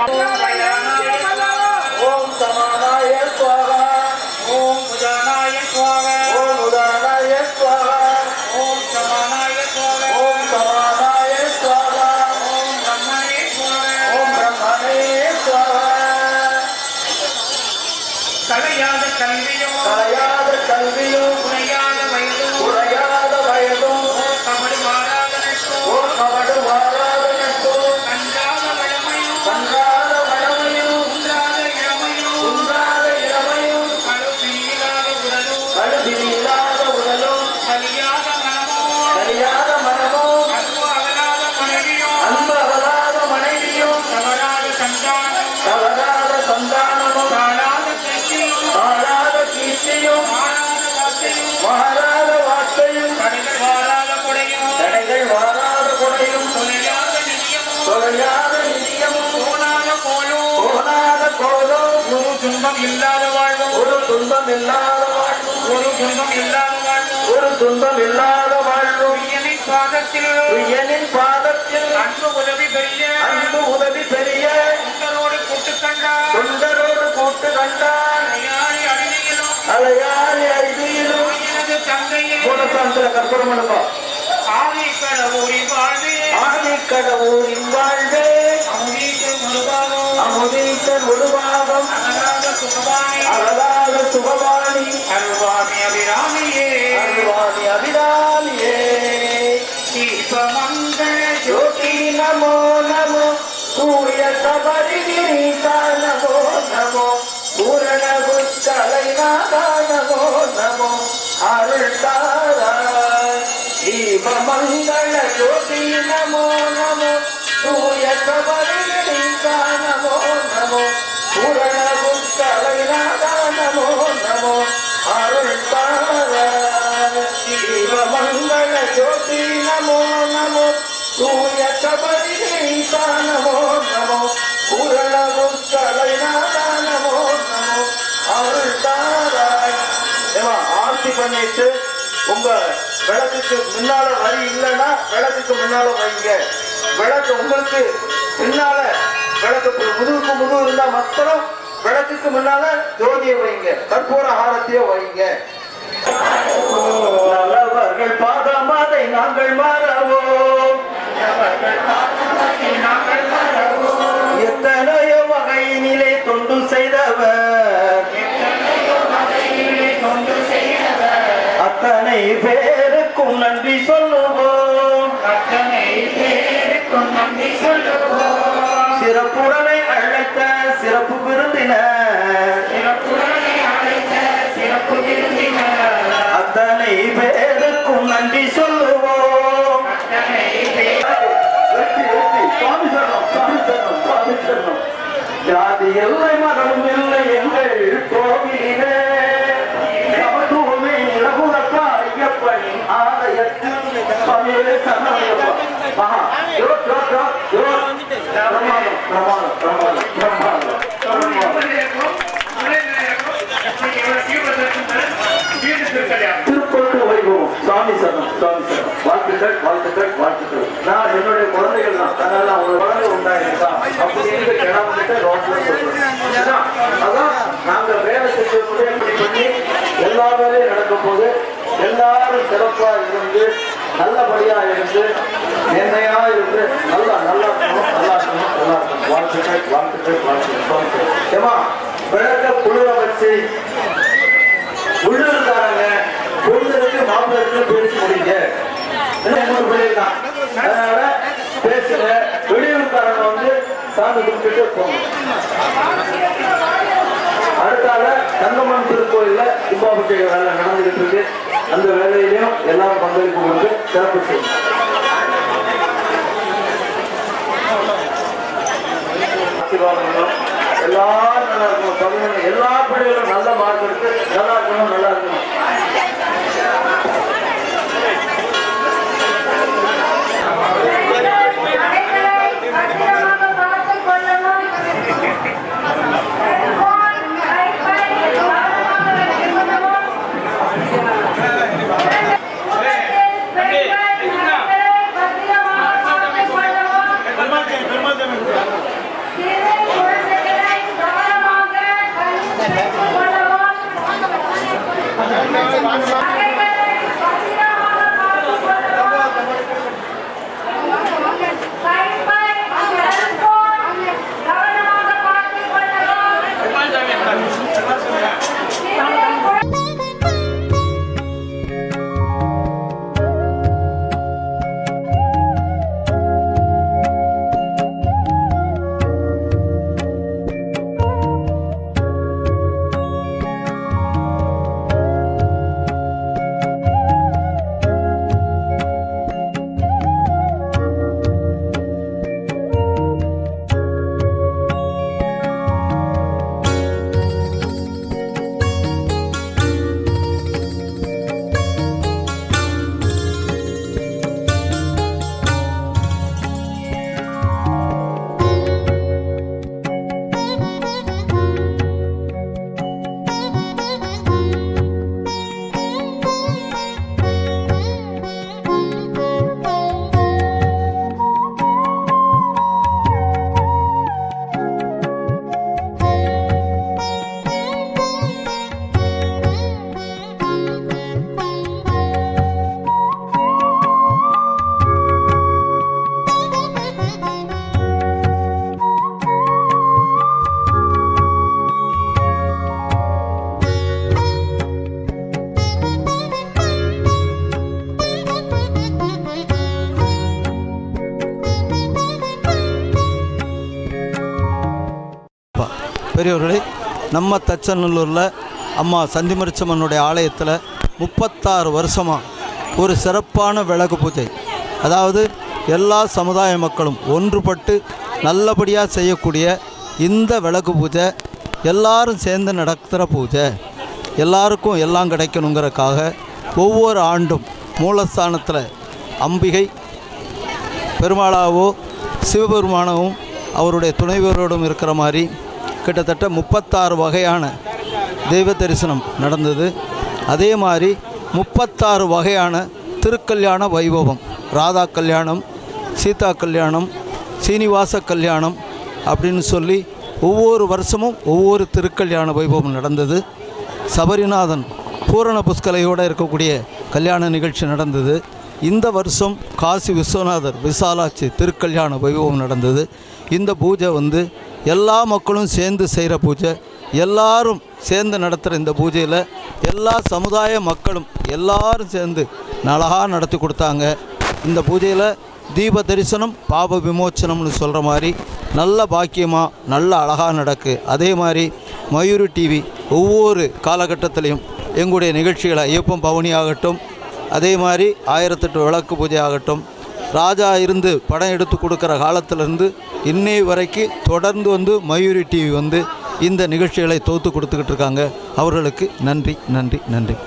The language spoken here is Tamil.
Vamos, vamos. துன்பம் இல்லாத வாழ்வும் ஒரு துன்பம் இல்லாத வாழ்வும் ஒரு துன்பம் இல்லாத வாழ்வும் ஒரு துன்பம் இல்லாத வாழ்வும் ஐயனின் பாதத்தில். பிரியனின் பாதத்தில். அன்பு உதவி பெரிய. அன்பு உதவி பெரிய. உங்களோடு கூட்டு கண்டார். தொண்டரோடு கூட்டு அடிமையிலும். அலையாரி ஐதியிலும் எனது தந்தையே. கற்பனை பண்ணுவோம் ஆதி கடவுளி வாழ்வே. ஆதி கடவுளின் வாழ்வே. அமுதீட்டு முருகாவும் அமுதீசன் அனராத சுகபாணி அழகாத சுகவாணி அருள்வாமி அபிராமியே அருள்வாணி அபிராமியே தீபமங்கள ஜோதி நமோ நமோ சூரிய சபரிகிரீசா நமோ நமோ பூரண புஷ்கலை நாதா நமோ நமோ அருள் தாராய் தீபமங்கள ஜோதி நமோ நமோ சூரிய சபரிகிரீசா நமோ நமோ பண்ணிட்டு உங்க விளக்குக்கு முன்னால வரி இல்லைன்னா விளக்குக்கு முன்னால வைங்க. விளக்கு உங்களுக்கு பின்னால விளக்கு முதுகுக்கு முதுகு இருந்தா மாத்திரம் விளக்குக்கு முன்னால ஜோதியை வைங்க. கற்பூர ஆரத்தையோ வைங்க. நல்லவர்கள் பாதம் நாங்கள் மாற அத்தனை பேருக்கும் நன்றி சொல்லுவோம். சிறப்புடனை அழைத்த சிறப்பு விருந்தினர் அத்தனை பேருக்கும் நன்றி சொல்லுவோம். வெற்றி, வெற்றி. சுவாமி சரணம், சுவாமி சரணம், சுவாமி சரணம். ஜாதி எல்லை மதம் இல்லை எங்கள் கோவிலே திருப்பட்டு வைபவம் சுவாமி சரணம் சுவாமி சரணம் வாழ்த்துக்கள் வாழ்த்துக்கள் வாழ்த்துக்கள் நான் என்னுடைய குழந்தைகள் தான் அதனால அவங்க குழந்தை உண்டாயிருக்கா அப்படி கிளம்பிட்டு ரோட்ல சொல்றேன் அதான் நாங்க வேலை செஞ்ச பண்ணி எல்லா வேலையும் நடக்கும் போது எல்லாரும் சிறப்பா இருந்து நல்லபடியா இருந்து நேர்மையா இருந்து நல்லா நல்லா இருக்கணும் நல்லா இருக்கணும் நல்லா இருக்கணும். வாழ்த்துக்கள் வாழ்த்துக்கள் வாழ்த்துக்கள் ஏமா விளக்க குளிர வச்சு உள்ளூர்காரங்க பொண்ணுக்கு மாப்பிள்ளைக்கு பேசி முடிங்க. என்ன மூணு அதனால பேசுங்க. வெளியூர்காரங்க வந்து சாமி கும்பிட்டு போங்க. அடுத்தால தங்கம்மன் திருக்கோயில கும்பாபிஷேக வேலை நடந்துகிட்டு இருக்கு. அந்த வேலையிலையும் எல்லாரும் பங்களிப்பு கொடுத்து சிறப்பு செய்யும். ஆசீர்வாதங்களும் எல்லாரும் நல்லா இருக்கும் எல்லா பிள்ளைகளும் நல்ல மார்க் எடுத்து நல்ல பெரியவர்களே நம்ம தச்சநல்லூரில் அம்மா சந்திமரிச்சம்மனுடைய ஆலயத்தில் முப்பத்தாறு வருஷமாக ஒரு சிறப்பான விளக்கு பூஜை. அதாவது எல்லா சமுதாய மக்களும் ஒன்றுபட்டு நல்லபடியாக செய்யக்கூடிய இந்த விளக்கு பூஜை எல்லாரும் சேர்ந்து நடத்துகிற பூஜை. எல்லாருக்கும் எல்லாம் கிடைக்கணுங்கிறக்காக ஒவ்வொரு ஆண்டும் மூலஸ்தானத்தில் அம்பிகை பெருமாளாவோ சிவபெருமானவும் அவருடைய துணைவரோடும் இருக்கிற மாதிரி கிட்டத்தட்ட முப்பத்தாறு வகையான தெய்வ தரிசனம் நடந்தது. அதே மாதிரி முப்பத்தாறு வகையான திருக்கல்யாண வைபவம். ராதா கல்யாணம் சீதா கல்யாணம் சீனிவாச கல்யாணம் அப்படின்னு சொல்லி ஒவ்வொரு வருஷமும் ஒவ்வொரு திருக்கல்யாண வைபவம் நடந்தது. சபரிநாதன் பூரண புஷ்கலையோடு இருக்கக்கூடிய கல்யாண நிகழ்ச்சி நடந்தது. இந்த வருஷம் காசி விஸ்வநாதர் விசாலாட்சி திருக்கல்யாண வைபவம் நடந்தது. இந்த பூஜை வந்து எல்லா மக்களும் சேர்ந்து செய்கிற பூஜை. எல்லாரும் சேர்ந்து நடத்துகிற இந்த பூஜையில் எல்லா சமுதாய மக்களும் எல்லாரும் சேர்ந்து அழகாக நடத்தி கொடுத்தாங்க. இந்த பூஜையில் தீப தரிசனம் பாப விமோச்சனம்னு சொல்கிற மாதிரி நல்ல பாக்கியமாக நல்ல அழகாக நடக்கு. அதே மாதிரி மயூரி டிவி ஒவ்வொரு காலகட்டத்திலையும் எங்களுடைய நிகழ்ச்சிகளை ஐயப்பன் பவனி ஆகட்டும். அதே மாதிரி ஆயிரத்தெட்டு விளக்கு பூஜை ஆகட்டும். ராஜா இருந்து படம் எடுத்து கொடுக்குற காலத்திலேருந்து இன்னை வரைக்கும் தொடர்ந்து வந்து மயூரி டிவி வந்து இந்த நிகழ்ச்சிகளை தொகுத்து கொடுத்துக்கிட்டு இருக்காங்க. அவர்களுக்கு நன்றி நன்றி நன்றி.